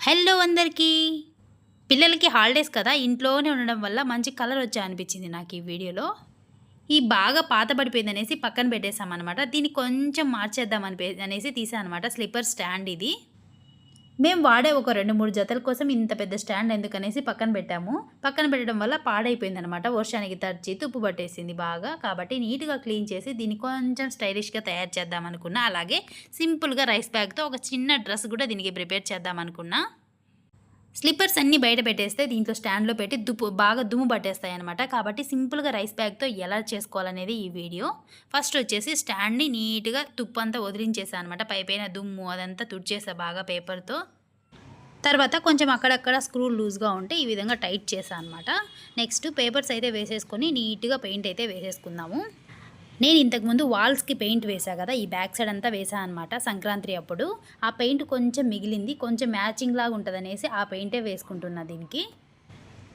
Hello అందరికీ. పిల్లలకి holidays కదా ఇంట్లోనే ఉండడం వల్ల మంచి కలర్ వచ్చా అనిపించింది నాకు ఈ వీడియోలో. ఈ బాగా పాత పడిపోయింది అనేసి పక్కన పెట్టేసాం అనమాట దీన్ని కొంచెం మార్చేద్దాం అనిపి అనేసి తీసాను అనమాట స్లిప్పర్ స్టాండ్ ఇది. మేము వాడే ఒక రెండు మూడు జతల కోసం ఇంత పెద్ద స్టాండ్ ఎందుకనేసి పక్కన పెట్టాము. పక్కన పెట్టడం వల్ల పాడైపోయింది అనమాట వర్షానికి తడిచి తుప్పు పట్టేసింది బాగా. కాబట్టి నీట్గా క్లీన్ చేసి దీన్ని కొంచెం స్టైలిష్గా తయారు చేద్దాం అనుకున్నా అలాగే సింపుల్గా రైస్ బ్యాగ్తో ఒక చిన్న డ్రెస్ కూడా దీనికి ప్రిపేర్ చేద్దాం అనుకున్నా స్లిప్పర్స్ అన్నీ బయట పెట్టేస్తే దీంట్లో స్టాండ్లో పెట్టి దుప్పు బాగా దుమ్ము పట్టేస్తాయి అనమాట కాబట్టి సింపుల్గా రైస్ బ్యాగ్తో ఎలా చేసుకోవాలనేది ఈ వీడియో. ఫస్ట్ వచ్చేసి స్టాండ్ని నీట్గా తుప్పు అంతా వదిలించేసాను అనమాట పైపైన దుమ్ము అదంతా తుడిచేసా బాగా పేపర్తో. తర్వాత కొంచెం అక్కడక్కడ స్క్రూ లూజ్గా ఉంటే ఈ విధంగా టైట్ చేశాను అనమాట నెక్స్ట్ పేపర్స్ అయితే వేసేసుకొని నీట్గా పెయింట్ అయితే వేసేసుకుందాము. నేను ఇంతకుముందు వాల్స్కి పెయింట్ వేసా కదా ఈ బ్యాక్ సైడ్ అంతా వేసా అనమాట సంక్రాంతి అప్పుడు. ఆ పెయింట్ కొంచెం మిగిలింది కొంచెం మ్యాచింగ్ లాగా ఉంటుందనేసి ఆ పెయింటే వేసుకుంటున్నా దీనికి.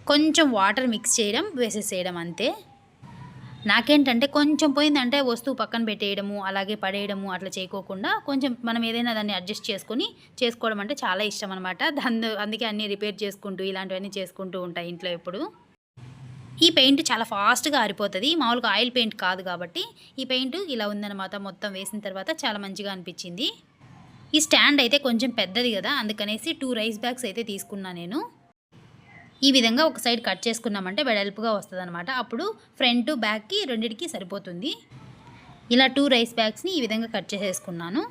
కొంచెం వాటర్ మిక్స్ చేయడం వేసేసేయడం అంతే. నాకేంటంటే కొంచెం పోయిందంటే వస్తువు పక్కన పెట్టేయడము అలాగే పడేయడము అట్లా చేయకోకుండా కొంచెం మనం ఏదైనా దాన్ని అడ్జస్ట్ చేసుకొని చేసుకోవడం అంటే చాలా ఇష్టం అనమాట దాని అందుకే అన్నీ రిపేర్ చేసుకుంటూ ఇలాంటివన్నీ చేసుకుంటూ ఉంటాయి ఇంట్లో ఎప్పుడు. ఈ పెయింట్ చాలా ఫాస్ట్గా ఆరిపోతుంది. మామూలుగా ఆయిల్ పెయింట్ కాదు కాబట్టి ఈ పెయింట్ ఇలా ఉందన్నమాట. మొత్తం వేసిన తర్వాత చాలా మంచిగా అనిపించింది. ఈ స్టాండ్ అయితే కొంచెం పెద్దది కదా అందుకనేసి టూ రైస్ బ్యాగ్స్ అయితే తీసుకున్నా నేను. ఈ విధంగా ఒక సైడ్ కట్ చేసుకున్నామంటే వెడల్పుగా వస్తుంది అనమాట అప్పుడు ఫ్రంట్ బ్యాక్కి రెండిటికి సరిపోతుంది. ఇలా టూ రైస్ బ్యాగ్స్ని ఈ విధంగా కట్ చేసేసుకున్నాను.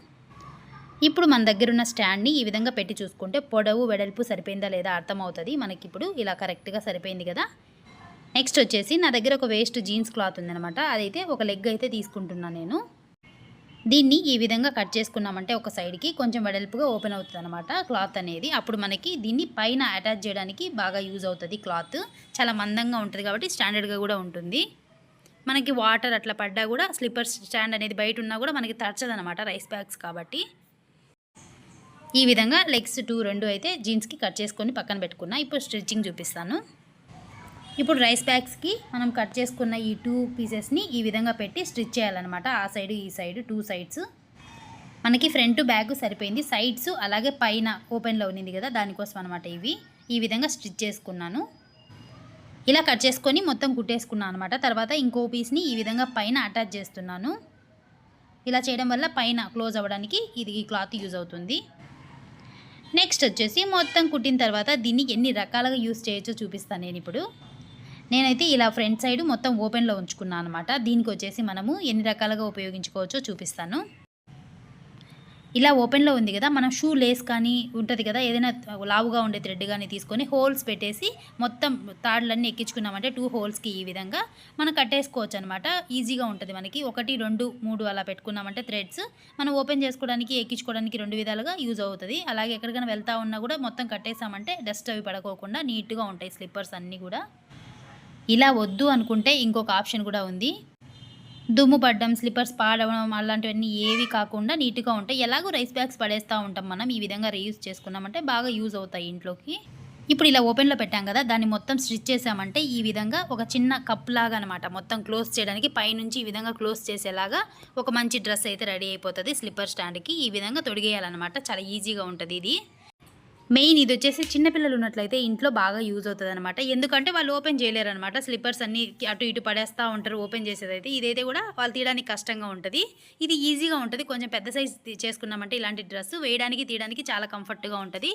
ఇప్పుడు మన దగ్గర ఉన్న స్టాండ్ని ఈ విధంగా పెట్టి చూసుకుంటే పొడవు వెడల్పు సరిపోయిందా లేదా అర్థమవుతుంది. మనకి ఇప్పుడు ఇలా కరెక్ట్గా సరిపోయింది కదా. నెక్స్ట్ వచ్చేసి నా దగ్గర ఒక వేస్ట్ జీన్స్ క్లాత్ ఉందనమాట అదైతే ఒక లెగ్ అయితే తీసుకుంటున్నాను నేను. దీన్ని ఈ విధంగా కట్ చేసుకున్నామంటే ఒక సైడ్కి కొంచెం వెడల్పుగా ఓపెన్ అవుతుంది అనమాట క్లాత్ అనేది. అప్పుడు మనకి దీన్ని పైన అటాచ్ చేయడానికి బాగా యూజ్ అవుతుంది క్లాత్. చాలా మందంగా ఉంటుంది కాబట్టి స్టాండర్డ్గా కూడా ఉంటుంది. మనకి వాటర్ అట్లా పడ్డా కూడా స్లిప్పర్ స్టాండ్ అనేది బయట ఉన్నా కూడా మనకి తరచదనమాట రైస్ బ్యాగ్స్ కాబట్టి. ఈ విధంగా లెగ్స్ టూ రెండు అయితే జీన్స్కి కట్ చేసుకొని పక్కన పెట్టుకున్నా. ఇప్పుడు స్టిచ్చింగ్ చూపిస్తాను. ఇప్పుడు రైస్ బ్యాగ్స్కి మనం కట్ చేసుకున్న ఈ టూ పీసెస్ని ఈ విధంగా పెట్టి స్టిచ్ చేయాలన్నమాట. ఆ సైడ్ ఈ సైడ్ టూ సైడ్స్ మనకి ఫ్రంట్ బ్యాగ్ సరిపోయింది. సైడ్స్ అలాగే పైన ఓపెన్లో ఉన్నింది కదా దానికోసం అనమాట ఇవి. ఈ విధంగా స్టిచ్ చేసుకున్నాను. ఇలా కట్ చేసుకొని మొత్తం కుట్టేసుకున్నాను అనమాట తర్వాత ఇంకో పీస్ని ఈ విధంగా పైన అటాచ్ చేస్తున్నాను. ఇలా చేయడం వల్ల పైన క్లోజ్ అవ్వడానికి ఇది ఈ క్లాత్ యూజ్ అవుతుంది. నెక్స్ట్ వచ్చేసి మొత్తం కుట్టిన తర్వాత దీన్ని ఎన్ని రకాలుగా యూస్ చేయొచ్చో చూపిస్తాను నేను ఇప్పుడు. నేనైతే ఇలా ఫ్రంట్ సైడ్ మొత్తం ఓపెన్లో ఉంచుకున్నాను అనమాట దీనికి వచ్చేసి మనము ఎన్ని రకాలుగా ఉపయోగించుకోవచ్చో చూపిస్తాను. ఇలా ఓపెన్లో ఉంది కదా మనం షూ లేస్ కానీ ఉంటుంది కదా ఏదైనా లావుగా ఉండే థ్రెడ్ కానీ తీసుకొని హోల్స్ పెట్టేసి మొత్తం తాడులన్నీ ఎక్కించుకున్నామంటే టూ హోల్స్కి ఈ విధంగా మనం కట్టేసుకోవచ్చు అనమాట ఈజీగా ఉంటుంది మనకి. ఒకటి రెండు మూడు అలా పెట్టుకున్నామంటే థ్రెడ్స్ మనం ఓపెన్ చేసుకోవడానికి ఎక్కించుకోవడానికి రెండు విధాలుగా యూజ్ అవుతుంది. అలాగే ఎక్కడికైనా వెళ్తా ఉన్నా కూడా మొత్తం కట్టేసామంటే డస్ట్ అవి పడకోకుండా నీట్గా ఉంటాయి స్లిప్పర్స్ అన్నీ కూడా. ఇలా వద్దు అనుకుంటే ఇంకొక ఆప్షన్ కూడా ఉంది. దుమ్ము పడ్డం స్లిప్పర్స్ పాడడం అలాంటివన్నీ ఏవి కాకుండా నీట్గా ఉంటాయి. ఎలాగో రైస్ బ్యాగ్స్ పడేస్తూ ఉంటాం మనం. ఈ విధంగా రీయూజ్ చేసుకున్నామంటే బాగా యూజ్ అవుతాయి ఇంట్లోకి. ఇప్పుడు ఇలా ఓపెన్లో పెట్టాం కదా దాన్ని మొత్తం స్టిచ్ చేసామంటే ఈ విధంగా ఒక చిన్న కప్ లాగా అనమాట మొత్తం క్లోజ్ చేయడానికి పైనుంచి ఈ విధంగా క్లోజ్ చేసేలాగా ఒక మంచి డ్రెస్ అయితే రెడీ అయిపోతుంది స్లిప్పర్ స్టాండ్కి. ఈ విధంగా తొడిగేయాలన్నమాట. చాలా ఈజీగా ఉంటుంది ఇది. మెయిన్ ఇది వచ్చేసి చిన్నపిల్లలు ఉన్నట్లయితే ఇంట్లో బాగా యూజ్ అవుతుంది అనమాట ఎందుకంటే వాళ్ళు ఓపెన్ చేయలేరు అనమాట స్లిప్పర్స్ అన్ని అటు ఇటు పడేస్తూ ఉంటారు ఓపెన్ చేసేదైతే. ఇదైతే కూడా వాళ్ళు తీయడానికి కష్టంగా ఉంటుంది. ఇది ఈజీగా ఉంటుంది. కొంచెం పెద్ద సైజ్ చేసుకున్నామంటే ఇలాంటి డ్రెస్ వేయడానికి తీయడానికి చాలా కంఫర్ట్గా ఉంటుంది.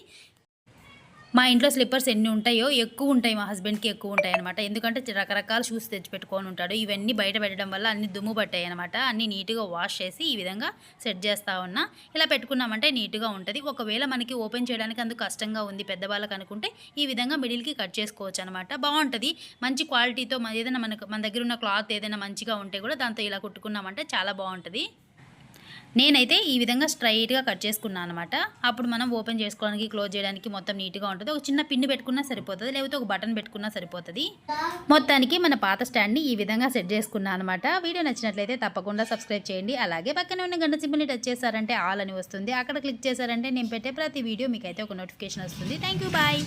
మా ఇంట్లో స్లిప్పర్స్ ఎన్ని ఉంటాయో ఎక్కువ ఉంటాయి మా హస్బెండ్కి ఎక్కువ ఉంటాయి అనమాట ఎందుకంటే రకరకాల షూస్ తెచ్చి పెట్టుకొని ఉంటాడు. ఇవన్నీ బయట పెట్టడం వల్ల అన్ని దుమ్ము పట్టాయి అనమాట అన్ని నీట్గా వాష్ చేసి ఈ విధంగా సెట్ చేస్తూ ఉన్నా. ఇలా పెట్టుకున్నామంటే నీట్గా ఉంటుంది. ఒకవేళ మనకి ఓపెన్ చేయడానికి అందుకు కష్టంగా ఉంది పెద్దవాళ్ళకి అనుకుంటే ఈ విధంగా మిడిల్కి కట్ చేసుకోవచ్చు అనమాట బాగుంటుంది. మంచి క్వాలిటీతో ఏదైనా మనకు మన దగ్గర ఉన్న క్లాత్ ఏదైనా మంచిగా ఉంటే కూడా దాంతో ఇలా కుట్టుకున్నామంటే చాలా బాగుంటుంది. నేనైతే ఈ విధంగా స్ట్రైట్గా కట్ చేసుకున్నాను అనమాట అప్పుడు మనం ఓపెన్ చేసుకోవడానికి క్లోజ్ చేయడానికి మొత్తం నీట్గా ఉంటుంది. ఒక చిన్న పిన్ పెట్టుకున్నా సరిపోతుంది లేకపోతే ఒక బటన్ పెట్టుకున్నా సరిపోతుంది. మొత్తానికి మన పాత స్టాండ్ని ఈ విధంగా సెట్ చేసుకున్నాను అనమాట వీడియో నచ్చినట్లయితే తప్పకుండా సబ్స్క్రైబ్ చేయండి. అలాగే పక్కనే ఉన్న గంట సింబల్ని టచ్ చేశారంటే ఆల్ అని వస్తుంది. అక్కడ క్లిక్ చేశారంటే నేను పెట్టే ప్రతి వీడియో మీకైతే ఒక నోటిఫికేషన్ వస్తుంది. Thank bye